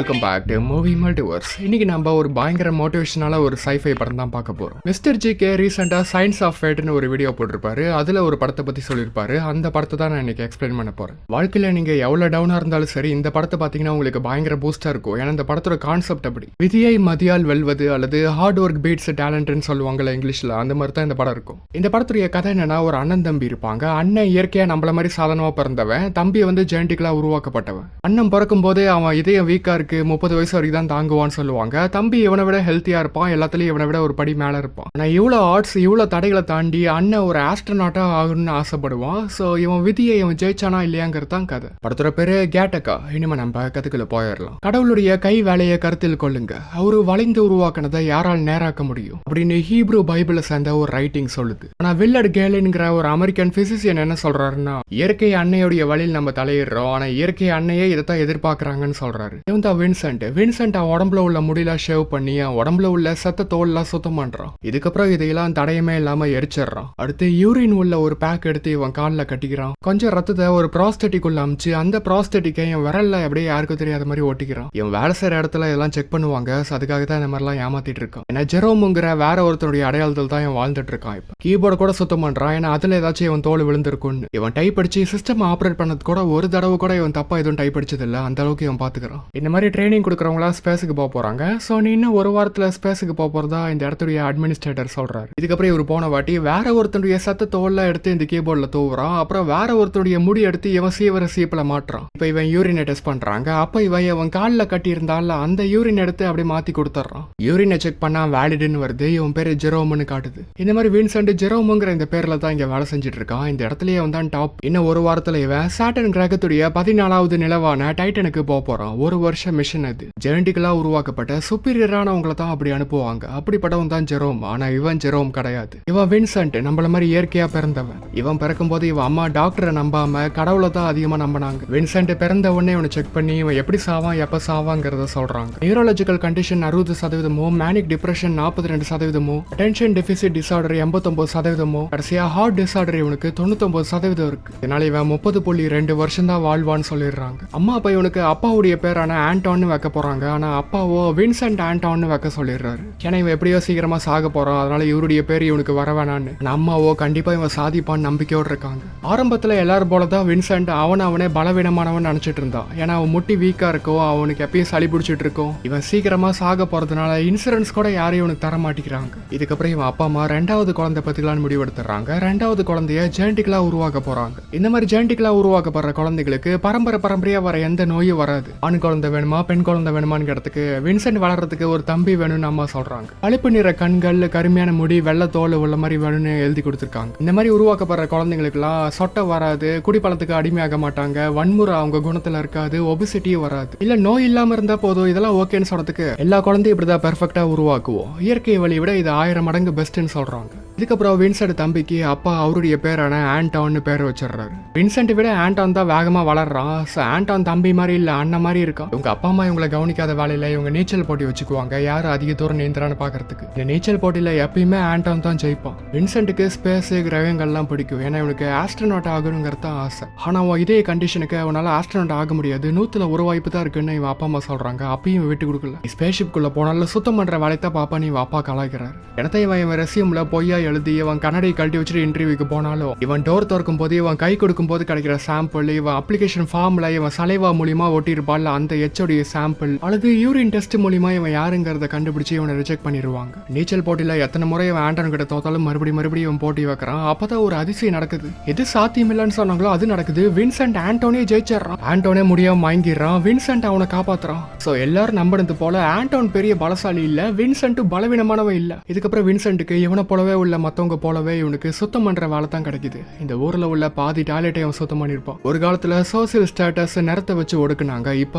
Welcome back to movie multiverse இன்னைக்கு நம்ம ஒரு பயங்கர மோட்டிவேஷனால ஒரு சைஃபை படம் தான் பார்க்க போறோம். மிஸ்டர் ஜி கே ரீசெண்டாக சயின்ஸ் ஆஃப் ஃபேட்னு ஒரு வீடியோ போட்டிருப்பாரு. அதுல ஒரு படத்தை பற்றி சொல்லியிருப்பாரு. அந்த படத்தை தான் நான் இன்னைக்கு எக்ஸ்பிளைன் பண்ண போறேன். வாழ்க்கையில் நீங்க எவ்வளவு டவுனாக இருந்தாலும் சரி இந்த படத்தை பார்த்தீங்கன்னா உங்களுக்கு பயங்கர பூஸ்டா இருக்கும். ஏன்னா இந்த படத்தோட கான்செப்ட் அப்படி. விதியை மதியால் வெல்வது அல்லது ஹார்ட் ஒர்க் பீட்ஸ் டேலண்ட்னு சொல்லுவாங்கல்ல இங்கிலீஷ்ல அந்த மாதிரி தான் இந்த படம் இருக்கும். இந்த படத்துடைய கதை என்னன்னா ஒரு அண்ணன் தம்பி இருப்பாங்க. அண்ணன் இயற்கையா நம்மள மாதிரி சாதனமாக பிறந்தவன். தம்பி வந்து ஜெனட்டிக்கலாக உருவாக்கப்பட்டவன். அண்ணன் பிறக்கும் போதே அவன் இதயம் வீக்காக இருக்கு. முப்பது வயசு வரைக்கும் தான் தாங்குவான்னு சொல்லுவாங்க. தம்பி இவனை விட ஹெல்த்தியா இருப்பான். எல்லாத்துலயும் இவனை விட ஒரு படி மேல இருப்பான். ஆனா இவ்வளவு ஆர்ட்ஸ் இவ்வளவு தடைகளை தாண்டி அண்ணன் ஒரு ஆஸ்ட்ரோநாட்டா ஆகணும்னு ஆசைப்படுவான். சோ இவன் விதியை இவன் ஜெயிச்சானா இல்லையாங்கிறது தான் கதை. படத்தோட பேரு கேட்டக்கா இனிமே நம்ம கத்துக்குள்ள போயிடலாம். கடவுளுடைய கை வேலையை கருத்தில் கொள்ளுங்க. அவரு வளைந்து உருவாக்குனதை யாரால் நேராக்க முடியும்? அப்படின்னு ஹீப்ரூ பைபிளை சேர்ந்த ஒரு ரைட்டிங் சொல்லுது. ஆனா வில்லட் கேலின்ங்கிற ஒரு அமெரிக்கன் பிசிசியன் என்ன சொல்றாருன்னா இயற்கை அன்னையுடைய வழியில் நம்ம தலையிடுறோம். ஆனா இயற்கை அன்னையே இதைத்தான் எதிர்பார்க்கறாங்கன்னு சொல்றாரு. இவன் தான் வின்சென்ட் வின்சென்ட் அவன் உடம்புல உள்ள முடியெல்லாம் ஷேவ் பண்ணி அவன் உடம்புல உள்ள செத்த தோல்லாம் சுத்தம் பண்றான். இதுக்கப்புறம் இதையெல்லாம் தடையமே இல்லாம எரிச்சிடுறான். அடுத்து யூரின் உள்ள ஒரு பேக் எடுத்து இவன் காலில் கட்டிக்கிறான். கொஞ்சம் ரத்தத்தை ஒரு ப்ராஸ்தட்டிக் உள்ள அமிச்சு அந்த ப்ராஸ்தட்டிக்கை என் விரல்ல அப்படியே யாருக்கும் தெரியாத மாதிரி ஒட்டிக்கிறான் இவன் வேலை செய்யற இடத்துல இதெல்லாம் செக் பண்ணுவாங்க ஸோ அதுக்காக தான் இந்த மாதிரிலாம் ஏமாத்திட்டு இருக்கான். ஏன்னா ஜெரோமுங்கிற வேற ஒருத்தருடைய அடையாளத்தில் தான் இவன் வாழ்ந்துட்டு இருக்கான் இப்போ. கீபோர்டு கூட சுத்தம் பண்றான் ஏன்னா அதுல ஏதாச்சும் இவன் தோல் விழுந்திருக்கும்னு. இவன் டைப் அடிச்சு சிஸ்டம் ஆப்ரேட் பண்ணது கூட ஒரு தடவை கூட இவன் தப்பா எதுவும் டைப் அடிச்சது இல்லை அந்த அளவுக்கு இவன் பாத்துக்கிறான். இந்த மாதிரி ட்ரைனிங் கொடுக்குறவங்களா ஸ்பேஸுக்கு போக போறாங்க. ஸோ நீ இன்னும் ஒரு வாரத்தில் ஸ்பேஸுக்கு போக போறதா இந்த இடத்துடைய அட்மினிஸ்ட்ரேட்டர் சொல்கிறார் இதுக்கப்புறம் இவர் போன வாட்டி வேற ஒருத்தனுடைய சத்த தோல்ல எடுத்து இந்த கீபோர்டில் தூவுறான். அப்புறம் வேற ஒருத்தனுடைய முடி எடுத்து இவன் சீவர சீப்பில் மாட்டுறான். இப்போ இவன் யூரினை டெஸ்ட் பண்றாங்க. அப்ப இவன் இவன் காலில் கட்டியிருந்தால அந்த யூரின் எடுத்து அப்படியே மாற்றி கொடுத்துட்றான். யூரினை செக் பண்ணா வேலிடுன்னு வருது. இவன் பேர் ஜெரோம்னு காட்டுது. இந்த மாதிரி வின்சென்ட் ஜெரோமுங்கிற இந்த பேர்ல தான் இங்க வேலை செஞ்சுட்டு இருக்கான் இந்த இடத்துலயே அவன் தான் டாப் இன்னும் ஒரு வாரத்துல இவன் சாட்டன் கிரகத்துடைய பதினாலாவது நிலவான டைட்டனுக்கு போக போறான். ஒரு வருஷம் மிஷன் அது. ஜெனட்டிக்கலா உருவாக்கப்பட்ட சுப்பீரியரானவங்கள தான் அப்படி அனுப்புவாங்க. அப்படிப்பட்டவன் தான் ஜெரோம். ஆனா இவன் ஜெரோம் கிடையாது. இவன் வின்சென்ட். நம்மள மாதிரி இயற்கையா பிறந்தவன். இவன் பிறக்கும்போது இவன் அம்மா டாக்டரை நம்பாம கடவுளை தான் அதிகமா நம்பினாங்க. வின்சென்ட் பிறந்த உடனே இவனை செக் பண்ணி இவன் எப்படி சாவான் எப்ப சாவாங்கிறத சொல்றாங்க. நியூரலாஜிக்கல் கண்டிஷன் அறுபது சதவீதமோ மேனிக் டிப்ரெஷன் நாற்பத்தி ரெண்டு சதவீதமோ அட்டென்ஷன் டெபிசிட் டிசார்டர் எண்பத்தொன்பது சதவீதமோ கடைசியா ஹார்ட் டிசார்டர் இவனுக்கு தொண்ணூத்தொன்பது சதவீதம் இருக்கு. இதனால இவன் முப்பது புள்ளி ரெண்டு வருஷம் தான் வாழ்வான்னு சொல்லிடுறாங்க. அம்மா அப்பா இவனுக்கு அப்பாவுடைய பேரான ஆண்டான்னு வைக்க போறாங்க. ஆனா அப்பாவோ வின்சென்ட் ஆண்டான்னு வைக்க சொல்லிடுறாரு. ஏன்னா இவன் எப்படியோ சீக்கிரமா சாக போறான். அதனால இவருடைய பேர் இவனுக்கு வர வேணான்னு அம்மாவோ கண்டிப்பாக இவன் சாதிப்பான்னு நம்பிக்கையோடு இருக்காங்க. ஆரம்பத்தில் எல்லாரும் போல தான் வின்சென்ட் அவன் அவனே பலவீனமானவன் நினச்சிட்டு இருந்தான். ஏன்னா அவன் முட்டி வீக்காக இருக்கோ அவனுக்கு எப்பயும் சளி பிடிச்சிட்டு இருக்கும். இவன் சீக்கிரமாக சாக போகிறதுனால இன்சூரன்ஸ் கூட யாரையும் இவனுக்கு தர மாட்டேங்கிறாங்க. இதுக்கப்புறம் இவன் அப்பா அம்மா ரெண்டாவது குழந்தை பற்றிலாம் முடிவெடுத்துறாங்க ரெண்டாவது குழந்தைய ஜெனட்டிக்கலாக உருவாக்க போகிறாங்க இந்த மாதிரி ஜெனட்டிக்கலாக உருவாக்கப்படுற குழந்தைகளுக்கு பரம்பரை பரம்பரையாக வர எந்த நோயும் வராது. ஆண் குழந்தை வேணுமா? பெண் குழந்தை வேணுமாங்கிறதுக்கு வின்சென்ட் வளர்றதுக்கு ஒரு தம்பி வேணும்னு அம்மா சொல்றாங்க. அழிப்பு நிற கண்கள் கருமையான முடி வெள்ளை தோல் உள்ள மாதிரி வேணும்னு எழுதி கொடுத்துருக்காங்க. இந்த மாதிரி உருவாக்கப்படுற குழந்தைங்களுக்குலாம் சொட்டை வராது குடிப்பழத்துக்கு அடிமையாக மாட்டாங்க வன்முறை அவங்க குணத்துல இருக்காது ஒபிசிட்டியும் வராது. இல்ல நோய் இல்லாம இருந்தா போதும் இதெல்லாம் ஓகேன்னு சொல்றதுக்கு எல்லா குழந்தையும் இப்படிதான் பெர்ஃபெக்டா உருவாக்குவோம். இயற்கை வழியை விட இது ஆயிரம் மடங்கு பெஸ்ட்னு சொல்றாங்க. இதுக்கப்புறம் வின்சென்ட் தம்பிக்கு அப்பா அவருடைய பேரான ஆண்டான்னு பேர் வச்சிடுறாரு. வின்சென்ட் விட ஆண்டான் தான் வேகமா வளர்றான். ஸோ ஆண்டான் தம்பி மாதிரி இல்ல அண்ணன் மாதிரி இருக்கான். உங்க அப்பா அம்மா இவங்களை கவனிக்காத வேலையில் இவங்க நீச்சல் போட்டி வச்சுக்குவாங்க. யார் அதிக தூரம் நீந்திரான்னு பார்க்கறதுக்கு? இந்த நீச்சல் போட்டியில் எப்பயுமே ஆண்டான் தான் ஜெயிப்பான். வின்சென்ட்டுக்கு ஸ்பேஸ் கிரகங்கள்லாம் பிடிக்கும். ஏன்னா இவனுக்கு ஆஸ்ட்ரோனாட் ஆகணுங்கிறது தான் ஆசை. ஆனால் அவன் இதே கண்டிஷனுக்கு அவனால் ஆஸ்ட்ரோனாட் ஆக முடியாது. நூத்துல ஒரு வாய்ப்பு தான் இருக்குன்னு இவன் அப்பா அம்மா சொல்கிறாங்க அப்பயும் விட்டு கொடுக்கல. ஸ்பேஸ்ஷிப் போனாலும் சுத்தம் பண்ணுற வேலையை தான் பாப்பா நீ அப்பா கலாய்க்கிறார். இடத்த இவன் இவன் ரெசியூமில் பொய்யா எழுதி இவன் கண்ணடை கழட்டி வச்சுட்டு இன்டர்வியூக்கு போனாலும் இவன் டோர் திறக்கும் போது இவன் கை கொடுக்கும் போது கிடைக்கிற சாம்பிள் இவன் அப்ளிகேஷன் ஃபார்மில் இவன் சலைவா மூலியமா ஒட்டியிருப்பாள் அந்த எச்சோடைய சாம்பிள் அல்லது யூரின் டெஸ்ட் மூலியமா இவன் யாருங்கிறத கண்டுபிடிச்சு இவனை ரிஜெக்ட் பண்ணிடுவாங்க. நீச்சல் போட்டியில எத்தனை முறை இவன் ஆண்டன் கிட்ட தோத்தாலும் மறுபடியும் மறுபடியும் இவன் போட்டி வைக்கிறான். அப்பதான் ஒரு அதிசயம் நடக்குது. எது சாத்தியமில்லைன்னு சொன்னாங்களோ அது நடக்குது. வின்சென்ட் ஆண்டோனே ஜெயிச்சிடறான். ஆண்டோனே முடியாம வாங்கிடுறான் வின்சென்ட் அவனை காப்பாத்துறான். சோ எல்லாரும் நம்பினது போல ஆண்டோன் பெரிய பலசாலி இல்ல. வின்சென்ட் பலவீனமானவன் இல்ல. இதுக்கப்புறம் வின்சென்ட்டுக்கு இவனை போலவே உள்ள மத்தவங்க போலவே இவனுக்கு சுத்தம் பண்ற வேலை தான் கிடைக்குது. இந்த ஊர்ல உள்ள பாதி டாய்லெட்டை அவன் சுத்தம் பண்ணிருப்பான். ஒரு காலத்துல சோசியல் ஸ்டேட்டஸ் நிறத்தை வச்சு ஒடுக்குனாங்க. இப்ப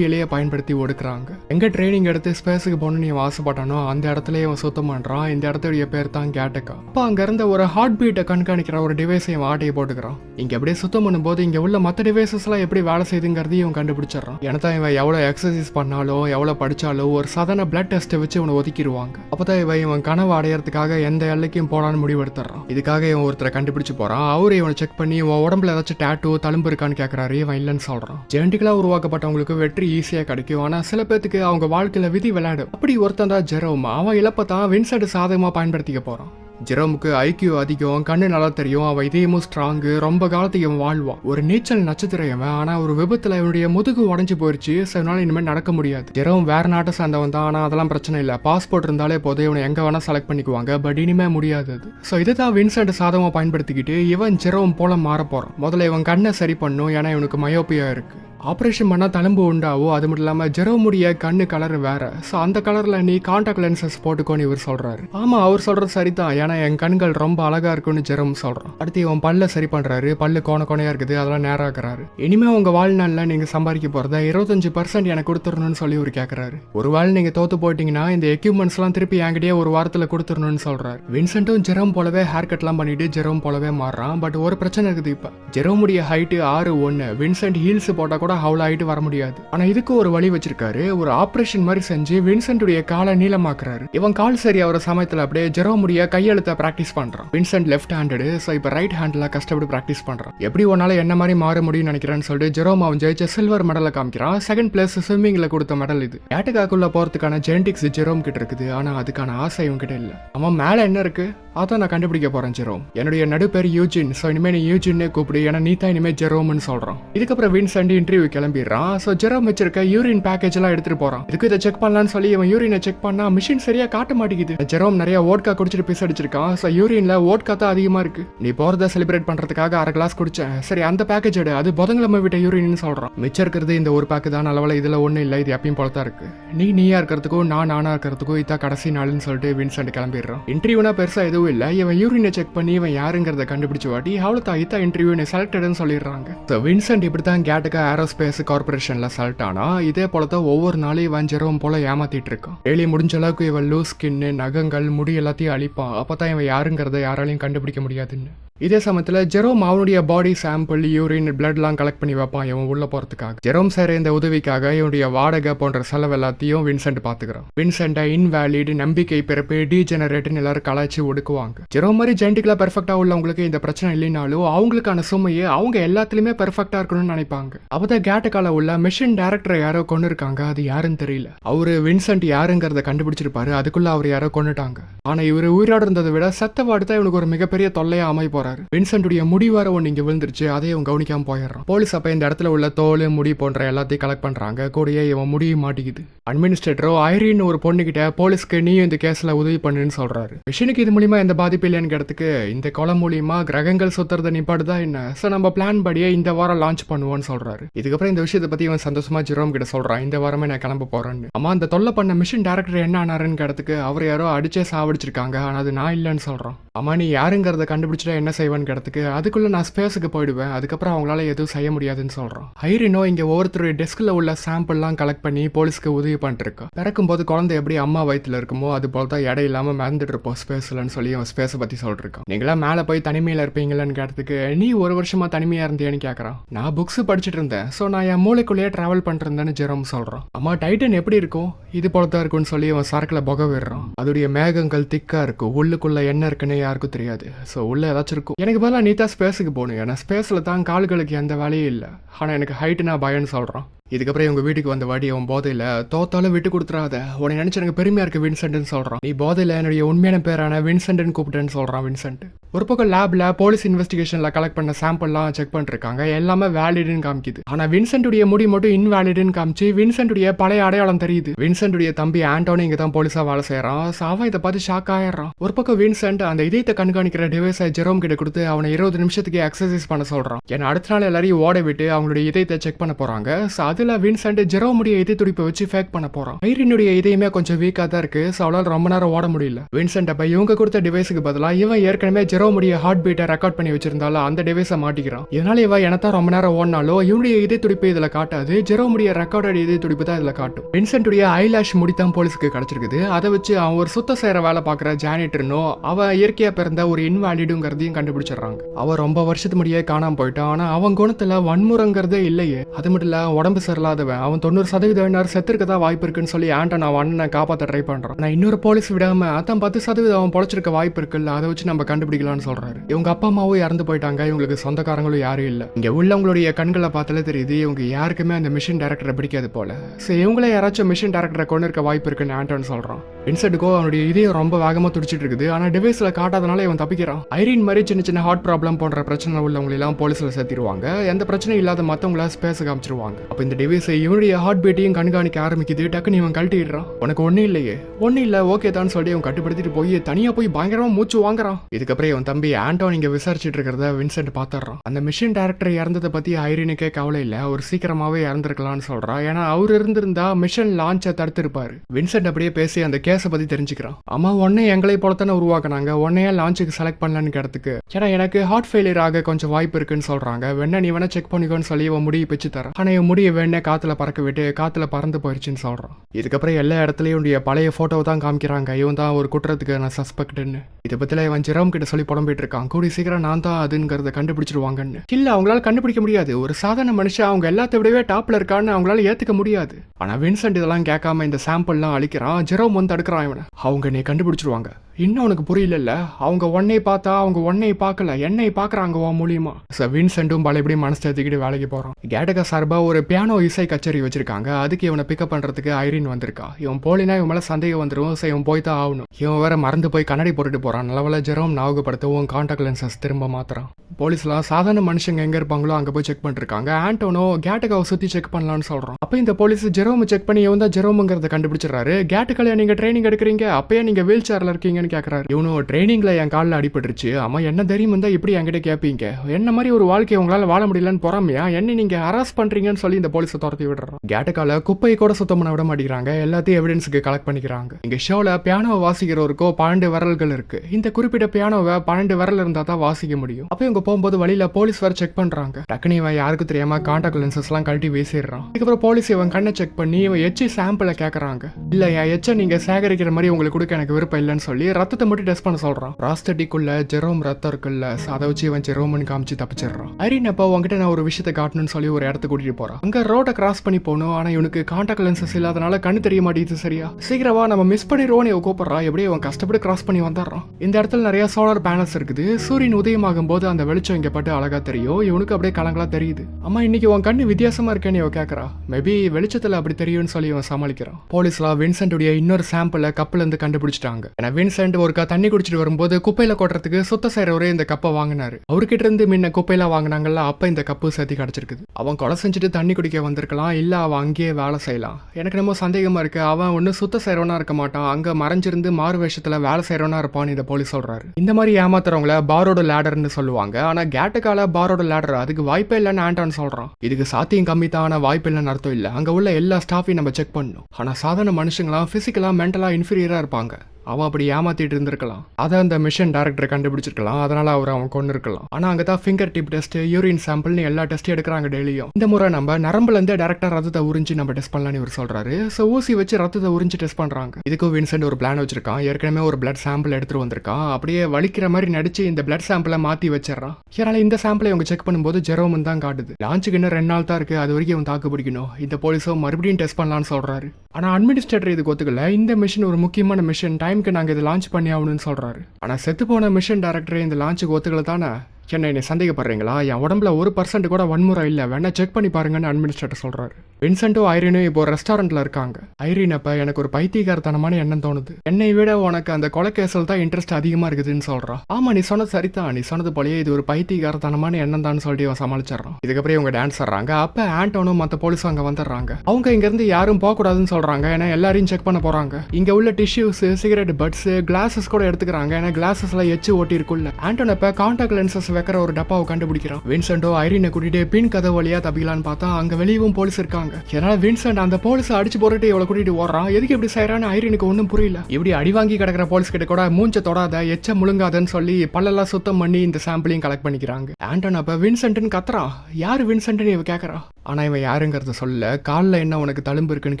அறிவியலையே பயன்படுத்தி ஒடுக்குறாங்க. எங்க ட்ரைனிங் எடுத்து ஸ்பேஸுக்கு போகணும்னு நீ ஆசைப்பட்டானோ அந்த இடத்துல இவன் சுத்தம் பண்றான். இந்த இடத்துடைய பேர் தான் கேட்டக்கா. அப்ப அங்க இருந்த ஒரு ஹார்ட் பீட்டை கண்காணிக்கிற ஒரு டிவைஸை இவன் ஆட்டையை போட்டுக்கிறான். இங்க அப்படியே சுத்தம் பண்ணும்போது இங்க உள்ள மத்த டிவைசஸ்லாம் எல்லாம் எப்படி வேலை செய்யுதுங்கிறதையும் இவன் கண்டுபிடிச்சிடறான். ஏன்னா இவன் எவ்வளவு எக்ஸசைஸ் பண்ணாலோ எவ்வளவு படித்தாலோ ஒரு சாதாரண பிளட் டெஸ்ட்டை வச்சு இவனை ஒதுக்கிடுவாங்க. அப்பதான் இவன் இவன் கனவு அடையிறதுக்காக எந்த எல்லைக்கும் போடான்னு முடிவெடுத்துறான் இதுக்காக இவன் ஒருத்தரை கண்டுபிடிச்சு போறான். அவரு இவனை செக் பண்ணி உன் உடம்புல ஏதாச்சும் டேட்டூ தழும்பு இருக்கான்னு கேட்கறாரு இவன் இல்லைன்னு சொல்கிறான் ஜெனட்டிக்கலா உருவாக்கப்பட்டவங்களுக்கு வெற்றி ஈஸியா ஈஸியாக கிடைக்கும். ஆனால் சில பேர்த்துக்கு அவங்க வாழ்க்கையில் விதி விளையாடும் அப்படி ஒருத்தன் தான் ஜெரோம் அவன் இழப்பை தான் வின்சென்ட் சாதகமாக பயன்படுத்திக்க போகிறான் ஜெரோமுக்கு ஐக்கியூ அதிகம் கண்ணு நல்லா தெரியும் அவன் இதயமும் ஸ்ட்ராங்கு ரொம்ப காலத்துக்கு இவன் வாழ்வான். ஒரு நீச்சல் நட்சத்திரம் இவன் ஆனால் ஒரு விபத்தில் இவனுடைய முதுகு உடஞ்சி போயிடுச்சு ஸோ இவனால இனிமேல் நடக்க முடியாது. ஜெரோம் வேற நாட்டை சார்ந்தவன் தான் ஆனால் அதெல்லாம் பிரச்சனை இல்லை. பாஸ்போர்ட் இருந்தாலே போதும் இவனை எங்கே வேணால் செலக்ட் பண்ணிக்குவாங்க பட் இனிமே முடியாது அது ஸோ இதை தான் வின்சென்ட் சாதகமாக பயன்படுத்திக்கிட்டு இவன் ஜெரோம் போல மாற போறான். முதல்ல இவன் கண்ணை சரி பண்ணும் ஏன்னா இவனுக்கு மயோப்பியா இருக்குது ஆப்ரேஷன் பண்ணால் தழும்பு உண்டாவோ? அது மட்டும் இல்லாமல் ஜெரோமுடைய கண்ணு கலர் வேற. ஸோ அந்த கலரில் நீ காண்டாக்ட் லென்சஸ் போட்டுக்கோன்னு இவர் சொல்கிறாரு ஆமாம் அவர் சொல்கிறது சரிதான். ஏன்னா என் கண்கள் ரொம்ப அழகாக இருக்குன்னு ஜெரோம் சொல்கிறான் அடுத்து இவன் பல்ல சரி பண்ணுறாரு பல்லு கோண கோணையாக இருக்குது. அதெல்லாம் நேராக்குறாரு இனிமேல் உங்கள் வாழ்நாளில் நீங்கள் சம்பாதிக்க போகிறத இருபத்தஞ்சு பர்சன்ட் எனக்கு கொடுத்துடணும்னு சொல்லி இவர் கேட்குறாரு ஒரு வேளை நீங்கள் தோற்று போயிட்டீங்கன்னா இந்த எக்யூப்மெண்ட்ஸ்லாம் திருப்பி என்கிட்டயே ஒரு வாரத்தில் கொடுத்துடணும்னு சொல்கிறாரு வின்சென்ட்டும் ஜெரோம் போலவே ஹேர் கட்லாம் பண்ணிட்டு ஜெரோம் போலவே மாறுறான். பட் ஒரு பிரச்சனை இருக்குது இப்போ. ஜெரோமுடைய ஹைட்டு ஆறு ஒன்று வின்சென்ட் ஹீல்ஸ் போட்டால் கூட அவ்வளோ ஹைட்டு வர முடியாது. ஆனால் இதுக்கு ஒரு வழி வச்சிருக்காரு. ஒரு ஆப்ரேஷன் மாதிரி செஞ்சு வின்சென்ட்டுடைய காலை நீளமாக்குறாரு. இவன் கால் சரி ஆகிற சமயத்தில் அப்படியே ஜெரோமுடைய கையெழுத்தை ப்ராக்டிஸ் பண்ணுறான் வின்சென்ட் லெஃப்ட் ஹேண்டடு ஸோ இப்போ ரைட் ஹேண்டில் கஷ்டப்பட்டு ப்ராக்டிஸ் பண்ணுறான் எப்படி உன்னால் என்ன மாதிரி மாற முடியும்னு நினைக்கிறேன்னு சொல்லிட்டு ஜெரோம் அவன் ஜெயிச்ச சில்வர் மெடலை காமிக்கிறான். செகண்ட் பிளேஸ் ஸ்விம்மிங்கில் கொடுத்த மெடல் இது. ஏட்டுக்காக்குள்ளே போகிறதுக்கான ஜெனடிக்ஸ் ஜெரோம் கிட்ட இருக்குது. ஆனால் அதுக்கான ஆசை இவன் கிட்ட இல்லை. அவன் மேலே என்ன இருக்குது அதான் நான் கண்டுபிடிக்க போறேன் ஜெரோம். என்னுடைய நடுப்பேர் யூஜின். ஸோ இனிமேல் நீ யூஜின்னு கூப்பிடு. ஏன்னா நீ தான் இனிமேல் ஜெரோம்னு சொல்றான். இதுக்கப்புறம் வின்சண்ட் இன்டர்வியூ கிளம்பிடுறான். ஸோ ஜெரோம் வச்சிருக்க யூரின் பேக்கேஜ் எல்லாம் எடுத்துட்டு போறான். இதுக்கு இதை செக் பண்ணலாம்னு சொல்லி இவன் யூரினை செக் பண்ணா மிஷின் சரியா காட்ட மாட்டேங்குது. ஜெரோம் நிறைய ஓட்கா குடிச்சிட்டு பிஸ் அடிச்சிருக்கான். ஸோ யூரின்ல ஓட்கா தான் அதிகமா இருக்கு. நீ போறதை செலிப்ரேட் பண்றதுக்காக அரை கிளாஸ் குடிச்சேன். சரி அந்த பேக்கேஜ் எடு. அது புதங்கிழமை விட்ட யூரின்னு சொல்றான். மிச்சம் இருக்கிறது இந்த ஒரு பேக்கு தான். அளவில் இதுல ஒன்றும் இல்லை. இது எப்பயும் போல தான் இருக்கு. நீ நீயா இருக்கிறதுக்கும் நான் நானா இருக்கிறதுக்கும் இதான் கடைசி நாள்னு சொல்லிட்டு வின்சென்ட் கிளம்பிடுறான். இன்டர்வியூனா பெருசா எதுவும் இல்லை இவன் யூரினை செக் பண்ணி இவன் யாருங்கிறத கண்டுபிடிச்ச வாட்டி அவ்வளோ தான் இன்டர்வியூ நீ செலக்டட்னு சொல்லிடுறாங்க. ஸோ வின்சென்ட் இப்படி தான் கேட்டுக்கு ஏரோஸ்பேஸ் கார்பரேஷனில் செலக்ட் ஆனா இதே போல தான் ஒவ்வொரு நாளும் இவன் ஜெரவம் போல ஏமாத்திட்டு இருக்கான். டெய்லி முடிஞ்ச அளவுக்கு இவன் லூஸ் ஸ்கின்னு நகங்கள் முடி எல்லாத்தையும் அழிப்பான். அப்போ தான் இவன் யாருங்கிறத யாராலையும் கண்டுபிடிக்க முடியாதுன்னு. இதே சமயத்தில் ஜெரோம் அவனுடைய பாடி சாம்பிள் யூரின் பிளட்லாம் கலெக்ட் பண்ணி வைப்பான் இவன் உள்ள போகிறதுக்காக ஜெரோம் சார் இந்த உதவிக்காக இவனுடைய வாடகை போன்ற செலவு எல்லாத்தையும் வின்சென்ட் பார்த்துக்கிறான். வின்சென்ட்டை இன்வேலிட் நம்பிக்கை பிறப்பு டீஜெனரேட்னு எல்லாரும் கலாய்ச்சி ஒடுக்குவாங்க. ஜெரோம் மாதிரி ஜென்டிக்கலாக பெர்ஃபெக்டாக உள்ளவங்களுக்கு இந்த பிரச்சனை இல்லைனாலும் அவங்களுக்கான சுமையை அவங்க எல்லாத்துலேயுமே பெர்ஃபெக்டாக இருக்கணும்னு நினைப்பாங்க. அப்பதான் கேட்டக்கால உள்ள மிஷின் டைரக்டர் யாரோ கொண்டு இருக்காங்க அது யாருன்னு தெரியல. அவர் வின்சென்ட் யாருங்கிறத கண்டுபிடிச்சிருப்பாரு அதுக்குள்ளே அவர் யாரோ கொண்டுட்டாங்க ஆனால் இவர் உயிரோட இருந்ததை விட செத்த வாடு தான் இவனுக்கு ஒரு மிகப்பெரிய தொல்லையாக அமைய போறாரு வின்சென்ட்டுடைய முடி வர ஒன்று இங்க விழுந்துருச்சு அதையும் கவனிக்காம போயிடுறான். போலீஸ் அப்ப இந்த இடத்துல உள்ள தோல் முடி போன்ற எல்லாத்தையும் கலெக்ட் பண்றாங்க. கூடயே இவன் முடிய மாட்டிக்குது. அட்மினிஸ்ட்ரேட்டரோ ஐரின்னு ஒரு பொண்ணுகிட்ட போலீஸ்க்கு நீயும் இந்த கேஸ்ல உதவி பண்ணுன்னு சொல்றாரு. மிஷினுக்கு இது மூலியமா எந்த பாதிப்பு இல்லைன்னு இந்த கொலை மூலியமா கிரகங்கள் சுத்துறத நிப்பாடுதா என்ன? ஸோ நம்ம பிளான் படியே இந்த வாரம் லான்ச் பண்ணுவோம்னு சொல்றாரு. இதுக்கப்புறம் இந்த விஷயத்தை பத்தி இவன் சந்தோஷமா ஜெரோம் கிட்ட சொல்றான். இந்த வாரமே நான் கிளம்ப போறேன்னு. அம்மா அந்த தொல்லை பண்ண மிஷின் டேரக்டர் என்ன ஆனாருன்னு கிடத்துக்கு அவர் யாரோ அடிச்சே சாவடிச்சிருக்காங்க. ஆனா அது நான் இல்லைன்னு சொல்றான். அம்மா நீ யாருங்கிறத கண்டுபிடிச்சிட்டா என்ன என்ன செய்வேன்ங்கிறதுக்கு அதுக்குள்ளே நான் ஸ்பேஸுக்கு போயிடுவேன். அதுக்கப்புறம் அவங்களால எதுவும் செய்ய முடியாதுன்னு சொல்கிறான் ஐரினோ இங்கே ஒவ்வொருத்தருடைய டெஸ்கில் உள்ள சாம்பிள்லாம் கலெக்ட் பண்ணி போலீஸ்க்கு உதவி பண்ணிட்டுருக்கோம் பிறக்கும் போது குழந்தை எப்படி அம்மா வயிற்றுல இருக்குமோ அது போல தான் எடை இல்லாமல் மறந்துட்டு இருப்போம் ஸ்பேஸ்லன்னு சொல்லி அவன் ஸ்பேஸை பற்றி சொல்லிட்டு நீங்களாம் மேலே போய் தனிமையில் இருப்பீங்களான்னு கேட்டதுக்கு நீ ஒரு வருஷமாக தனிமையாக இருந்தியான்னு கேட்குறான் நான் புக்ஸ் படிச்சிட்டு இருந்தேன். ஸோ நான் என் மூளைக்குள்ளேயே ட்ராவல் பண்ணிருந்தேன்னு ஜெரம் சொல்கிறான் அம்மா டைட்டன் எப்படி இருக்கும்? இது போல தான் இருக்கும்னு சொல்லி அவன் சரக்கில் புகை விடுறான். அதோடைய மேகங்கள் திக்காக இருக்கும் உள்ளுக்குள்ளே என்ன இருக்குன்னு யாருக்கும் தெரியாது. ஸோ உள்ளே ஏதாச்சும் இருக்கும். எனக்கு பதிலாக நீ தான் ஸ்பேஸுக்கு போகணும் ஏன்னா ஸ்பேஸில் தான் கால்களுக்கு எந்த வேலையும் இல்லை. ஆனால் எனக்கு ஹைட்டு நான் பயன்னு சொல்கிறான் இதுக்கப்புறம் இவங்க வீட்டுக்கு வந்த வாடி அவன் போதையில் தோத்தாலும் விட்டு கொடுத்துறாத. உன்னை நினைச்சு எனக்கு பெருமையாக இருக்கு வின்சென்ட்னு சொல்றான். நீ போதையில் என்னுடைய உண்மையான பேரான வின்சென்ட்னு கூப்பிட்டேன்னு சொல்கிறான் வின்சென்ட். ஒரு பக்கம் லேபில் போலீஸ் இன்வெஸ்டிகேஷனில் கலெக்ட் பண்ண சாம்பிள்லாம் செக் பண்ணிருக்காங்க. எல்லாமே வேலிடுன்னு காமிக்குது. ஆனால் வின்சென்ட்டுடைய முடி மட்டும் இன்வேலிடுன்னு காமிச்சு வின்சென்ட்டுடைய பழைய அடையாளம் தெரியுது. வின்சென்ட்டுடைய தம்பி ஆண்டோனி இங்க தான் போலீஸாக வேலை செய்கிறான் So இதை பார்த்து ஷாக் ஆயிடுறான். ஒரு பக்கம் வின்சென்ட் அந்த இதயத்தை கண்காணிக்கிற டிவைஸை ஜெரோம் கிட்ட கொடுத்து அவனை இருபது நிமிஷத்துக்கு எக்ஸசைஸ் பண்ண சொல்கிறான் ஏன்னா அடுத்த நாள் எல்லாரையும் ஓட விட்டு அவங்களுடைய இதயத்தை செக் பண்ண போறாங்க. ஸோ அதுல வின்சென்ட் ஜெரோமுடைய இதய துடிப்பை வச்சு ஃபேக் பண்ண போறான். ஐரினுடைய இதயமே கொஞ்சம் வீக்கா தான் இருக்கு ஸோ அவளால் ரொம்ப நேரம் ஓட முடியல. வின்சென்ட் அப்ப இவங்க கொடுத்த டிவைஸுக்கு பதிலாக இவன் ஏற்கனவே ஜெரோமுடைய ஹார்ட் பீட்டை ரெக்கார்ட் பண்ணி வச்சிருந்தாலும் அந்த டிவைஸை மாட்டிக்கிறான். இதனால இவன் எனத்தான் ரொம்ப நேரம் ஓடினாலும் இவனுடைய இதய துடிப்பு இதுல காட்டாது ஜெரோமுடைய ரெக்கார்டட் இதய துடிப்பு தான் இதுல காட்டும். வின்சென்ட்டுடைய ஐலாஷ் முடித்தான் போலீஸுக்கு கிடைச்சிருக்குது. அதை வச்சு அவன் ஒரு சுத்த செய்யற வேலை பார்க்குற ஜானிட்டர்னோ அவன் இயற்கையா பிறந்த ஒரு இன்வாலிடுங்கிறதையும் கண்டுபிடிச்சிடுறாங்க. அவன் ரொம்ப வருஷத்து முடியே காணாம போயிட்டான். ஆனா அவன் குணத்துல வன்முறைங்கிறதே இல்லையே. அது மட்டும் இல்ல உடம்பு சரில்லாதவன் சரியில்லாதவன். அவன் தொண்ணூறு சதவீதம் நேரம் செத்துருக்க தான் வாய்ப்பு இருக்குன்னு சொல்லி ஆண்டன் அவன் அண்ணனை காப்பாற்ற ட்ரை பண்ணுறான் நான் இன்னொரு போலீஸ் விடாம அதான் பத்து சதவீதம் அவன் பொழைச்சிருக்க வாய்ப்பு இருக்குல்ல அதை வச்சு நம்ம கண்டுபிடிக்கலாம்னு சொல்றாரு. இவங்க அப்பா அம்மாவும் இறந்து போயிட்டாங்க இவங்களுக்கு சொந்தக்காரங்களும் யாரும் இல்லை. இங்க உள்ளவங்களுடைய கண்களை பார்த்தாலே தெரியுது இவங்க யாருக்குமே அந்த மிஷின் டேரக்டரை பிடிக்காது போல. சரி இவங்களே யாராச்சும் மிஷின் டேரக்டரை கொண்டு இருக்க வாய்ப்பு இருக்குன்னு ஆண்டன் சொல்றான். வின்சென்ட்டுக்கோ அவனுடைய இதயம் ரொம்ப வேகமாக துடிச்சிட்டு இருக்குது. ஆனால் டிவைஸில் காட்டாதனால இவன் தப்பிக்கிறான். ஐரின் மாதிரி சின்ன சின்ன ஹார்ட் ப்ராப்ளம் போன்ற பிரச்சனை உள்ளவங்களெல்லாம் போலீஸில் போலீஸ்ல சேர்த்திருவாங்க. எந்த பிரச்சனையும் இல்லாத மற்றவங்களா ஸ்பேஸ் காமிச்சிருவாங்க அப்போ இந்த டிவைஸை இவனுடைய ஹார்ட் பீட்டையும் கண்காணிக்க ஆரம்பிக்குது. டக்குன்னு இவன் கழட்டிடுறான். உனக்கு ஒன்றும் இல்லையே. ஒன்றும் இல்லை ஓகே தான் சொல்லி அவன் கட்டுப்படுத்திட்டு போய் தனியாக போய் பயங்கரமாக மூச்சு வாங்குறான். இதுக்கப்புறம் இவன் தம்பி ஆண்டோன் இங்கே விசாரிச்சுட்டு இருக்கிறத வின்சென்ட் பார்த்துறான் அந்த மிஷின் டேரக்டர் இறந்ததை பற்றி ஐரினுக்கே கவலை இல்லை. அவர் சீக்கிரமாகவே இறந்துருக்கலாம்னு சொல்கிறான் ஏன்னா அவர் இருந்திருந்தா மிஷன் லான்ச்சை தடுத்திருப்பாரு. வின்சென்ட் அப்படியே பேசி அந்த கே கேஸை பற்றி தெரிஞ்சுக்கிறான் அம்மா உடனே எங்களை போல தானே உருவாக்குனாங்க. உடனே லான்ச்சுக்கு செலக்ட் பண்ணலான்னு கிடத்துக்கு ஏன்னா எனக்கு ஹார்ட் ஃபெயிலியர் ஆக கொஞ்சம் வாய்ப்பு இருக்குன்னு சொல்றாங்க. வேணா நீ வேணா செக் பண்ணிக்கோன்னு சொல்லி இவன் முடியை பிச்சு தரான் ஆனால் இவன் முடியை வேணே காத்துல பறக்க விட்டு காத்துல பறந்து போயிடுச்சுன்னு சொல்றான். இதுக்கப்புறம் எல்லா இடத்துலையும் உடைய பழைய போட்டோவை தான் காமிக்கிறாங்க. இவன் தான் ஒரு குற்றத்துக்கு நான் சஸ்பெக்ட்னு இதை பற்றில இவன் ஜெரோம் கிட்ட சொல்லி புலம்பிட்டு இருக்கான். கூடி சீக்கிரம் நான் தான் அதுங்கிறத கண்டுபிடிச்சிருவாங்கன்னு. இல்ல அவங்களால கண்டுபிடிக்க முடியாது. ஒரு சாதாரண மனுஷன் அவங்க எல்லாத்த விடவே டாப்ல இருக்கான்னு அவங்களால ஏத்துக்க முடியாது. ஆனா வின்சென்ட் இதெல்லாம் கேட்காம இந்த சாம்பிள்லாம் அழிக்கிறான். ஜெரோம் வந்து எடுக்கிறான் இவனை. அவங்க என்னை கண்டுபிடிச்சிருவாங்க. இன்னும் உனக்கு புரியலல்ல? அவங்க ஒன்னை பார்த்தா அவங்க ஒன்னை பார்க்கல. என்னை பார்க்குறாங்க உன் மூலியமா? சார் வின்சென்ட்டும் பழையபடி மனசு தேத்திக்கிட்டு வேலைக்கு போகிறான் கேட்டகா சார்பாக ஒரு பியானோ இசை கச்சேரி வச்சிருக்காங்க. அதுக்கு இவனை பிக்கப் பண்ணுறதுக்கு ஐரின் வந்திருக்கா. இவன் போலினா இவன் மேலே சந்தேகம் வந்துடும் சார் இவன் போய் தான் ஆகணும். இவன் வேற மறந்து போய் கண்ணாடி போட்டுட்டு போகிறான் நல்லவள ஜெரோம் ஞாபகப்படுத்தவும் கான்டாக்ட் லென்சஸ் திரும்ப மாத்துறான். போலீஸ்லாம் சாதாரண மனுஷங்க எங்கே இருப்பாங்களோ அங்கே போய் செக் பண்ணிருக்காங்க. ஆண்டோனோ கேட்டகாவை சுற்றி செக் பண்ணலான்னு சொல்கிறோம் அப்போ இந்த போலீஸ் ஜெரோமை செக் பண்ணி இவன் தான் ஜெரோமுங்கிறத கண்டுபிடிச்சிடுறாரு. கேட்டுக்கலையா நீங்கள் ட்ரைனிங் எடுக்கிறீங்க? அப்பயே நீங்கள் வீல் இருக்கீங்க. இருக்கீங்கன்னு கேட்குறாரு இவனும் ட்ரைனிங்ல என் காலில் அடிபட்டுருச்சு. அம்மா என்ன தெரியும் இருந்தால் இப்படி என்கிட்ட கேட்பீங்க என்ன மாதிரி ஒரு வாழ்க்கையை உங்களால வாழ முடியலன்னு பொறாமையா? என்ன நீங்க ஹராஸ் பண்றீங்கன்னு சொல்லி இந்த போலீஸை துரத்தி விடுறான் கேட்டக்கால குப்பையை கூட சுத்தம் பண்ண விட மாட்டேங்கிறாங்க. எல்லாத்தையும் எவிடன்ஸுக்கு கலெக்ட் பண்ணிக்கிறாங்க. இங்கே ஷோவில் பியானோ வாசிக்கிறவருக்கோ பன்னெண்டு விரல்கள் இருக்கு. இந்த குறிப்பிட்ட பியானோவை பன்னெண்டு விரல் இருந்தால் தான் வாசிக்க முடியும். அப்போ இவங்க போகும்போது வழியில போலீஸ் வேற செக் பண்றாங்க. டக்குனு இவன் யாருக்கும் தெரியாம? கான்டாக்ட் லென்சஸ்லாம் எல்லாம் கழட்டி வீசிடுறான். அதுக்கப்புறம் போலீஸ் இவன் கண்ணை செக் பண்ணி இவன் எச்சி சாம்பிளை கேக்குறாங்க. இல்லை என் எச்சை நீங்க சேகரிக்கிற மாதிரி உங்களுக்கு கொடுக்க எனக்கு விருப்பம் இல்லைன்னு சொல்லி ரத்தத்தை மட்டும் டெஸ்ட் பண்ண சொல்றான். ராஸ்தடிக்குள்ள ஜெரோம் ரத்தம் இருக்குல்ல அதை வச்சு இவன் ஜெரோம்னு காமிச்சு தப்பிச்சிடுறான். ஐரின் அப்பா உங்ககிட்ட நான் ஒரு விஷயத்தை காட்டணும்னு சொல்லி ஒரு இடத்த கூட்டிட்டு போறான். அங்க ரோட்டை கிராஸ் பண்ணி போகணும் ஆனா இவனுக்கு கான்டாக்ட் லென்சஸ் இல்லாதனால கண்ணு தெரிய மாட்டேங்குது சரியா? சீக்கிரமா நம்ம மிஸ் பண்ணிடுவோம் நீ கூப்பிடுறான் எப்படியும் இவன் கஷ்டப்பட்டு கிராஸ் பண்ணி வந்துடுறான். இந்த இடத்துல நிறைய சோலார் பேனல்ஸ் இருக்குது. சூரியன் உதயமாகும் போது அந்த வெளிச்சம் இங்க பட்டு அழகா தெரியும். இவனுக்கு அப்படியே கலங்களா தெரியுது. அம்மா இன்னைக்கு உன் கண்ணு வித்தியாசமா இருக்கேன்னு இவன் கேக்குறா. மேபி வெளிச்சத்துல அப்படி தெரியும்னு சொல்லி இவன் சமாளிக்கிறான். போலீஸ்லாம் வின்சென்ட்டுடைய இன்னொரு சாம்பிளை கப்பல இருந்து கண்டுபிடிச்சிட்டாங்க. ஏன்னா வின்சென்ட் ஒருக்கா தண்ணி குடிச்சிட்டு வரும்போது குப்பையில கொட்டுறதுக்கு சுத்த செய்யறவரே இந்த கப்பை வாங்கினாரு. அவர்கிட்ட இருந்து முன்ன குப்பையில வாங்கினாங்கல்ல அப்ப இந்த கப்பு சதி கிடைச்சிருக்குது. அவன் கொலை செஞ்சுட்டு தண்ணி குடிக்க வந்திருக்கலாம் இல்ல அவன் அங்கேயே வேலை செய்யலாம். எனக்கு நம்ம சந்தேகமா இருக்கு. அவன் ஒன்றும் சுத்த செய்யறவனா இருக்க மாட்டான். அங்க மறைஞ்சிருந்து மாறு வேஷத்துல வேலை செய்யறவனா இருப்பான்னு இந்த போலீஸ் சொல்றாரு. இந்த மாதிரி ஏமாத்துறவங்கள பாரோட லேடர்னு சொல்லுவாங்க. ஆனா கேட்டுக்கால பாரோட லேடர் அதுக்கு வாய்ப்பே இல்லைன்னு ஆண்டான் சொல்றான். இதுக்கு சாத்தியம் கம்மி தான் வாய்ப்பு இல்லைன்னு அர்த்தம் இல்ல. அங்க உள்ள எல்லா ஸ்டாஃபையும் நம்ம செக் பண்ணணும். ஆனா சாதாரண மனுஷங்களாம் பிசிக்கலா மென்டலா இன்ஃபீரியரா இருப்பாங்க. அவன் அப்படி ஏமாத்திட்டு இருந்திருக்கலாம். அதை அந்த மிஷன் டைரக்டர் கண்டுபிடிச்சிருக்கலாம். அதனால அவர் அவன் கொண்டு இருக்கலாம் ஆனா அங்க தான் ஃபிங்கர் டிப் டெஸ்ட் யூரின் சாம்பிள்னு எல்லா டெஸ்ட்டும் எடுக்கிறாங்க டெய்லியும். இந்த முறை நம்ம நரம்புல இருந்து டேரக்டா ரத்தத்தை உறிஞ்சு நம்ம டெஸ்ட் பண்ணலாம்னு இவர் சொல்றாரு. ஸோ ஊசி வச்சு ரத்தத்தை உறிஞ்சு டெஸ்ட் பண்றாங்க. இதுக்கும் வின்சென்ட் ஒரு பிளான் வச்சிருக்கான். ஏற்கனவே ஒரு பிளட் சாம்பிள் எடுத்துட்டு வந்திருக்கான். அப்படியே வலிக்கிற மாதிரி நடிச்சு இந்த பிளட் சாம்பிளை மாத்தி வச்சிடறான். இதனால இந்த சாம்பிளை இவங்க செக் பண்ணும்போது ஜெரோமன் தான் காட்டுது. லான்ச்சுக்கு இன்னும் ரெண்டு நாள் தான் இருக்கு. அது வரைக்கும் அவன் தாக்கு பிடிக்கணும். இந்த போலீஸும் மறுபடியும் டெஸ்ட் பண்ணலாம்னு சொல்றாரு. ஆனா அட்மினிஸ்ட்ரேட்டர் இதுக்கு ஒத்துக்கல. இந்த மிஷின் ஒரு முக்கியமான மிஷன் டைமுக்கு நாங்கள் இதை லான்ச் பண்ணி ஆகணும்னு சொல்றாரு. ஆனா செத்து போன மிஷன் டேரக்டரே இந்த லான்ச்சுக்கு ஒத்துக்கல தானே? என்ன என்னை சந்தேகப்படுறீங்களா? என் உடம்புல ஒரு பர்சன்ட் கூட வன்முறை இல்லை. வேணா செக் பண்ணி பாருங்கன்னு அட்மினிஸ்ட்ரேட்டர் சொல்றாரு. வின்சென்ட்டும் ஐரீனும் இப்போ ரெஸ்டாரண்ட்டில் இருக்காங்க. ஐரீன் அப்ப எனக்கு ஒரு பைத்தியகாரத்தனமான எண்ணம் தோணுது. என்னை விட உனக்கு அந்த கொலைக்கேசல் தான் இன்ட்ரெஸ்ட் அதிகமா இருக்குதுன்னு சொல்கிறா ஆமா நீ சொன்னது சரிதான். நீ சொன்னது போலயே இது ஒரு பைத்தியகாரத்தனமான எண்ணம் தான் சொல்லிட்டு அவன் சமாளிச்சிடறான். இதுக்கப்புறம் இவங்க டான்ஸ் ஆடுறாங்க. அப்ப ஆண்டோனும் மத்த போலீஸும் அங்க வந்துடுறாங்க. அவங்க இங்க இருந்து யாரும் போகக்கூடாதுன்னு சொல்கிறாங்க சொல்றாங்க. ஏன்னா எல்லாரையும் செக் பண்ண போறாங்க. இங்க உள்ள டிஷ்யூஸ் சிகரெட் பட்ஸ் கிளாஸஸ் கூட எடுத்துக்கிறாங்க. ஏன்னா கிளாஸஸ்லாம் எச்சு ஓட்டி இருக்குல்ல ஆண்டோன் இப்ப கான்டாக்ட் லென்சஸ் வைக்கிற ஒரு டப்பாவை கண்டுபிடிக்கிறான் வின்சென்டோ ஐரினை கூட்டிட்டு பின் கதை வழியா தப்பிக்கலான்னு பார்த்தா அங்க வெளியவும் போலீஸ் இருக்காங்க. ஏன்னா வின்சென்ட் அந்த போலீஸ் அடிச்சு போட்டுட்டு இவ்வளவு கூட்டிட்டு ஓடுறான்? எதுக்கு இப்படி செய்யறான்னு ஐரினுக்கு ஒன்றும் புரியல? இப்படி அடி வாங்கி கிடக்கிற போலீஸ் கிட்ட கூட மூஞ்ச தொடாத எச்ச முழுங்காதன்னு சொல்லி பல்லெல்லாம் சுத்தம் பண்ணி இந்த சாம்பிளையும் கலெக்ட் பண்ணிக்கிறாங்க. ஆண்டன் அப்ப வின்சென்ட்னு கத்துறான் யாரு வின்சென்ட்னு இவ கேட்கறா ஆனால் இவன் யாருங்கிறத சொல்ல காலில் என்ன உனக்கு தழும்பு இருக்குன்னு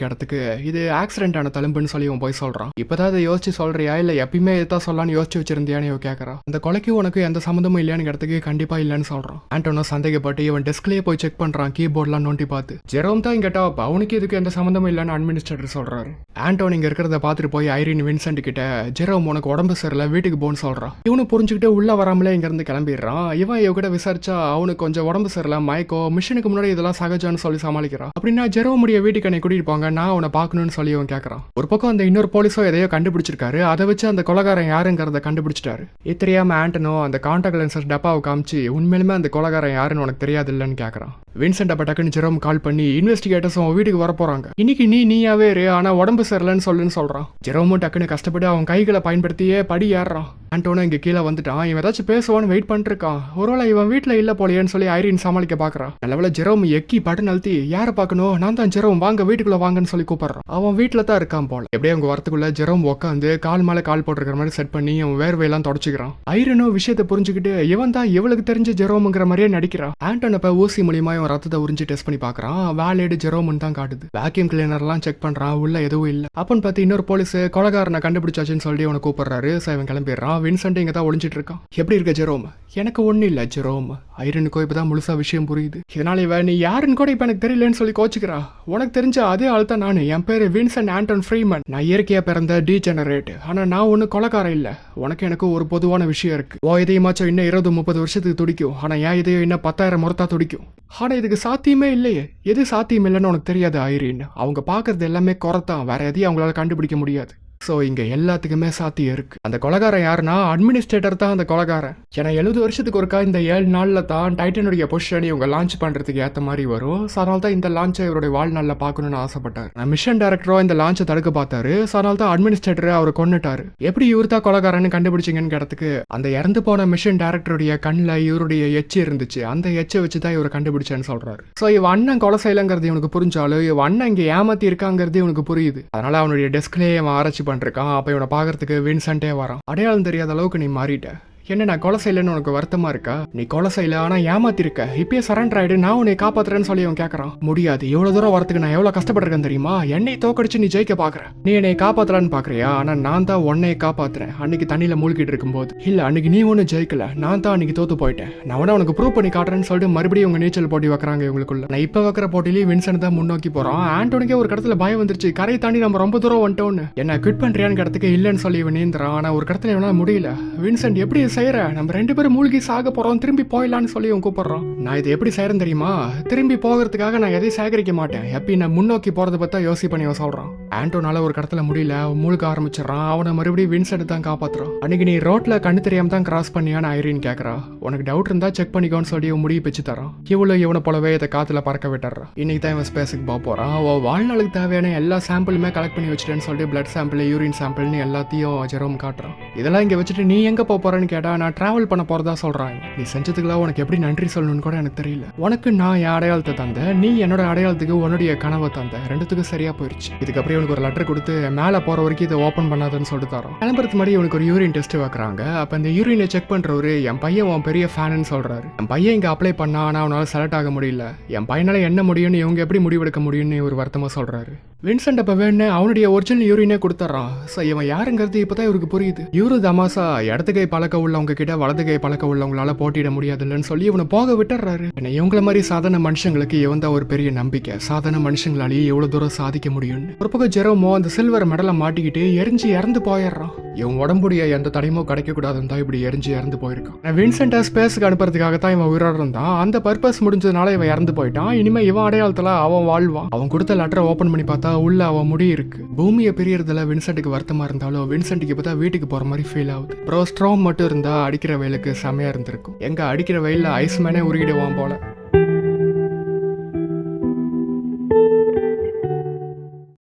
கேட்டதுக்கு இது ஆக்சிடென்ட் ஆன தழும்புன்னு சொல்லி இவன் போய் சொல்கிறான் இப்போதான் அதை யோசிச்சு சொல்றியா? இல்லை எப்பயுமே இதான் சொல்லலாம்னு யோசிச்சு வச்சிருந்தியான்னு இவன் கேட்குறான் அந்த கொலைக்கு உனக்கு எந்த சம்மந்தமும் இல்லையான்னு கேட்டதுக்கு கண்டிப்பாக இல்லைன்னு சொல்கிறான் ஆண்டோனோ சந்தேகப்பட்டு இவன் டெஸ்க்லேயே போய் செக் பண்ணுறான் கீபோர்ட்லாம் நோண்டி பார்த்து. ஜெரோம் தான் இங்கே டாப் அவனுக்கு இதுக்கு எந்த சம்மந்தமும் இல்லைன்னு அட்மினிஸ்ட்ரேட்டர் சொல்கிறாரு ஆண்டோன் இங்கே இருக்கிறத பார்த்துட்டு போய் ஐரின் வின்சென்ட் கிட்ட ஜெரோம் உனக்கு உடம்பு சரியில்லை வீட்டுக்கு போன்னு சொல்கிறான் இவனு புரிஞ்சுக்கிட்டு உள்ள வராமலே இங்கேருந்து கிளம்பிடுறான். இவன் இவகிட்ட விசாரிச்சா அவனுக்கு கொஞ்சம் உடம்பு சரியில்லை மயக்கோ மிஷினுக்கு முன்னாடி இதெல்லாம் சகஜம்னு சொல்லி சமாளிக்கிறான். அப்படின்னா ஜெரோமுடைய வீட்டுக்கு என்னை கூட்டிட்டு போங்க நான் உன்னை பார்க்கணும்னு சொல்லி அவன் கேட்கறான் ஒரு பக்கம் அந்த இன்னொரு போலீஸோ எதையோ கண்டுபிடிச்சிருக்காரு அதை வச்சு அந்த கொலகாரன் யாருங்கிறத கண்டுபிடிச்சிட்டாரு. இது தெரியாம ஆண்டனோ அந்த கான்டாக்ட் லென்சஸ் டப்பாவை காமிச்சு உண்மையிலுமே அந்த கொலகாரன் யாருன்னு உனக்கு தெரியாது இல்லைன்னு கேட்கறான் வின்சென்ட் அப்ப டக்குன்னு ஜெரோம் கால் பண்ணி இன்வெஸ்டிகேட்டர்ஸ் அவன் வீட்டுக்கு வர போறாங்க. இன்னைக்கு நீ நீயாவே இரு ஆனா உடம்பு சரியில்லைன்னு சொல்லுன்னு சொல்றான். ஜெரோமும் டக்குன்னு கஷ்டப்பட்டு அவன் கைகளை பயன்படுத்தியே படி ஏறுறான். ஆண்டோனோ இங்கே கீழே வந்துட்டான். இவன் ஏதாச்சும் பேசுவான்னு வெயிட் பண்ணிட்டு இருக்கான். ஒருவேளை இவன் வீட்டில் இல்லை போலையேன்னு சொல்லி ஐரின் சமாளிக்க பார்க்குறான் நல்லவேளை ஜெரோம் எக்கி பட்டன் அழுத்தி யாரை பார்க்கணும்? நான் தான் ஜெரோம் வாங்க வீட்டுக்குள்ள வாங்கன்னு சொல்லி கூப்பிடுறான். அவன் வீட்டில் தான் இருக்கான் போல. எப்படியே அவங்க வரத்துக்குள்ள ஜெரோம் உட்காந்து கால் மேலே கால் போட்டுருக்கிற மாதிரி செட் பண்ணி அவன் வேர்வையெல்லாம் தொடச்சிக்கிறான். ஐரனோ விஷயத்தை புரிஞ்சுக்கிட்டு இவன் தான் இவளுக்கு தெரிஞ்ச ஜெரோமுங்கிற மாதிரியே நடிக்கிறான் ஆண்டன் அப்ப ஊசி மூலியமா இவன் ரத்தத்தை உறிஞ்சு டெஸ்ட் பண்ணி பாக்குறான். வேலேடு ஜெரோம்னு தான் காட்டுது. வேக்யூம் கிளீனர்லாம் செக் பண்றான். உள்ள எதுவும் இல்ல. அப்பன்னு பார்த்து இன்னொரு போலீஸ் கொலகாரனை கண்டுபிடிச்சாச்சுன்னு சொல்லி அவனை கூப்பிடுறாரு. சார் இவன் கிளம்பிடுறான். வின்சென்ட் இங்க தான் ஒளிஞ்சிட்டு இருக்கான். எப்படி இருக்க ஜெரோம்? எனக்கு ஒன்றும் இல்லை ஜெரோம். ஐரனுக்கோ இப்பதான் முழுசா விஷயம் புரியுது. இதனால இவன் நீ யாருன்னு கூட இப்போ எனக்கு தெரியலன்னு சொல்லி கோச்சிக்கிறா. உனக்கு தெரிஞ்ச அதே ஆள் தான் நானு. என் பேர் வின்சென்ட் ஆண்டன் ஃப்ரீமன். நான் இயற்கையாக பிறந்த டி ஜெனரேட் ஆனா நான் ஒன்றும் கொலக்காரன் இல்ல. உனக்கு எனக்கு ஒரு பொதுவான விஷயம் இருக்கு. ஓ இதயமாச்சும் இன்னும் இருபது முப்பது வருஷத்துக்கு துடிக்கும். ஆனா ஏன் இதயம் இன்னும் பத்தாயிரம் முறத்தா துடிக்கும். ஆனா இதுக்கு சாத்தியமே இல்லையே. எது சாத்தியம் இல்லைன்னு உனக்கு தெரியாது ஐரின். அவங்க பார்க்குறது எல்லாமே குறைத்தான் வேற எதையும் அவங்களால கண்டுபிடிக்க முடியாது. ஸோ இங்கே எல்லாத்துக்குமே சாத்தியம் இருக்கு. அந்த கொலகாரன் யாருன்னா அட்மினிஸ்ட்ரேட்டர் தான் அந்த கொலகாரன். ஏன்னா எழுபது வருஷத்துக்கு ஒருக்கா இந்த ஏழு நாளில் தான் டைட்டனுடைய பொசிஷன் இவங்க லான்ச் பண்ணுறதுக்கு ஏற்ற மாதிரி வரும். ஸோ அதனால தான் இந்த லான்ச்சை இவருடைய வாழ்நாளில் பார்க்கணும்னு ஆசைப்பட்டார். நான் மிஷன் டேரக்டரோ இந்த லான்ச்சை தடுக்க பார்த்தாரு. ஸோ அதனால தான் அட்மினிஸ்ட்ரேட்டரை அவரை கொண்டுட்டார் எப்படி இவர் தான் கொலகாரன்னு கண்டுபிடிச்சிங்கன்னு கேட்டதுக்கு அந்த இறந்து போன மிஷன் டேரக்டருடைய கண்ணில் இவருடைய எச்சு இருந்துச்சு. அந்த எச்சை வச்சு தான் இவரை கண்டுபிடிச்சேன்னு சொல்கிறாரு ஸோ இவன் அண்ணன் கொலை செய்யலங்கிறது இவனுக்கு புரிஞ்சாலும் இவன் அண்ணன் இங்கே ஏமாத்தி இருக்காங்கிறது இவனுக்கு புரியுது. அதனால அவனுடைய டெஸ்க்லேயே அவன் ஆராய்ச்சி பண்ணிருக்கான். அப்போ இவனை பார்க்கறதுக்கு வின்சென்ட்டே வரான். அடையாளம் தெரியாத அளவுக்கு நீ மாறிட்ட. என்ன நான் கொலை செய்யலன்னு உனக்கு வருத்தமா இருக்கா? நீ கொலை செய்யல ஆனா ஏமாத்திருக்க. இப்பயே சரண்டர் ஆயிடு நான் உன்னை காப்பாத்துறேன்னு சொல்லி அவன் கேட்கறான் முடியாது இவ்வளவு தூரம் வரத்துக்கு நான் எவ்வளவு கஷ்டப்பட்டிருக்கேன் தெரியுமா? என்னை தோக்கடிச்சு நீ ஜெயிக்க பாக்குற. நீ என்னை காப்பாத்தலான்னு பாக்குறியா? ஆனா நான் தான் உன்னை காப்பாத்துறேன். அன்னைக்கு தண்ணியில மூழ்கிட்டு இருக்கும்போது. இல்ல அன்னைக்கு நீ ஒன்னும் ஜெயிக்கல. நான் தான் அன்னைக்கு தோத்து போயிட்டேன். நான் வேணா உனக்கு ப்ரூவ் பண்ணி காட்டுறேன்னு சொல்லிட்டு மறுபடியும் உங்க நீச்சல் போட்டி வைக்கிறாங்க இவங்களுக்குள்ள. நான் இப்ப வைக்கிற போட்டிலேயே வின்சென்ட் தான் முன்னோக்கி போறோம் ஆண்டோனிக்கே ஒரு கடத்துல பயம் வந்துருச்சு. கரை தாண்டி நம்ம ரொம்ப தூரம் வந்துட்டோன்னு என்ன குவிட் பண்றியான்னு கடத்துக்கு இல்லைன்னு சொல்லி இவன் நீந்துறான். ஆனா ஒரு கடத்துல இவனால முடியல. வின்சென்ட் எப்படி செய்யற நம்ம ரெண்டு பேரும் மூழ்கி சாக போறோம் திரும்பி போயிடலான்னு சொல்லி இவன் நான் இது எப்படி செய்யறேன் தெரியுமா? திரும்பி போகிறதுக்காக நான் எதையும் சேகரிக்க மாட்டேன். எப்படி நான் முன்னோக்கி போறதை பத்தா யோசி பண்ணி இவன் சொல்றான். ஆண்டோனால ஒரு கடத்துல முடியல மூழ்க ஆரம்பிச்சிடறான். அவனை மறுபடியும் வின்சென்ட் தான் காப்பாத்துறான். அன்னைக்கு நீ ரோட்ல கண்ணு தெரியாம தான் கிராஸ் பண்ணியான்னு ஐரின் கேக்குறா. உனக்கு டவுட் இருந்தா செக் பண்ணிக்கோன்னு சொல்லி முடிவு பிச்சு தரான் இவ்வளவு இவனை போலவே இதை காத்துல பறக்க விட்டுறான் இன்னைக்கு தான் இவன் ஸ்பேஸுக்கு போக போறான். அவன் வாழ்நாளுக்கு தேவையான எல்லா சாம்பிளுமே கலெக்ட் பண்ணி வச்சுட்டேன்னு சொல்லிட்டு பிளட் சாம்பிள் யூரின் சாம்பிள்னு எல்லாத்தையும் ஜெரோம் காட்டுறான். இதெல்லாம் இங்கே வச்சுட்டு நீ எங்கே போக போகிறேன்னு கேட்டால் நான் ட்ராவல் பண்ண போகிறதா சொல்கிறாங்க நீ செஞ்சதுக்குலாம் உனக்கு எப்படி நன்றி சொல்லணும்னு கூட எனக்கு தெரியல. உனக்கு நான் என் அடையாளத்தை தந்த நீ என்னோட அடையாளத்துக்கு உன்னுடைய கனவை தந்த ரெண்டுத்துக்கும் சரியாக போயிடுச்சு இதுக்கப்புறம் இவனுக்கு ஒரு லெட்டர் கொடுத்து மேலே போகிற வரைக்கும் இதை ஓப்பன் பண்ணாதுன்னு சொல்லிட்டு தரோம். கிளம்புறது மாதிரி இவனுக்கு ஒரு யூரின் டெஸ்ட் வைக்கிறாங்க. அப்போ இந்த யூரினை செக் பண்ணுறவர் என் பையன் உன் பெரிய ஃபேனுன்னு சொல்கிறாரு என் பையன் இங்கே அப்ளை பண்ணா ஆனால் அவனால் செலக்ட் ஆக முடியல. என் பையனால் என்ன முடியும்னு இவங்க எப்படி முடிவெடுக்க முடியும்னு இவர் வருத்தமாக சொல்கிறாரு வின்சென்ட் அப்போ வேணு அவனுடைய ஒரிஜினல் யூரினே கொடுத்துட்றான். ஸோ இவன் யாருங்கிறது இப்பதான் இவருக்கு புரியுது. இவரு தமாசா இடது கை பழக்க உள்ளவங்க கிட்ட வலது கை பழக்க உள்ளவங்களால போட்டியிட முடியாதுன்னு சொல்லி இவனை போக விட்டுறாரு. என்ன இவங்கள மாதிரி சாதாரண மனுஷங்களுக்கு இவன் தான் ஒரு பெரிய நம்பிக்கை. சாதாரண மனுஷங்களாலேயே எவ்வளவு தூரம் சாதிக்க முடியும்னு. ஒரு பக்கம் ஜெரோமோ அந்த சில்வர் மெடலை மாட்டிக்கிட்டு எரிஞ்சு இறந்து போயிடுறான். இவன் உடம்புடைய எந்த தடையுமோ கிடைக்க கூடாதுன்னு தான் இப்படி எரிஞ்சு இறந்து போயிருக்கான். வின்சென்டா வின்சென்ட்டை ஸ்பேஸுக்கு அனுப்புறதுக்காக தான் இவன் உயிரோட இருந்தான். அந்த பர்பஸ் முடிஞ்சதுனால இவன் இறந்து போயிட்டான். இனிமே இவன் அடையாளத்துல அவன் வாழ்வான். அவன் கொடுத்த லெட்டரை ஓபன் பண்ணி பார்த்தா உள்ள அவன் முடி இருக்கு. பூமியை பிரியறதுல வின்சென்ட்டுக்கு வருத்தமா இருந்தாலும் வின்சென்ட்டுக்கு இப்பதான் வீட்டுக்கு போற மாதிரி ஃபீல் ஆகுது. ப்ரோ ஸ்ட்ராங் மட்டும் இருந்தால் அடிக்கிற வெயிலுக்கு செமையாக இருந்திருக்கும். எங்கே அடிக்கிற வெயிலில் ஐஸ் மேனே உருகிடுவான் போல.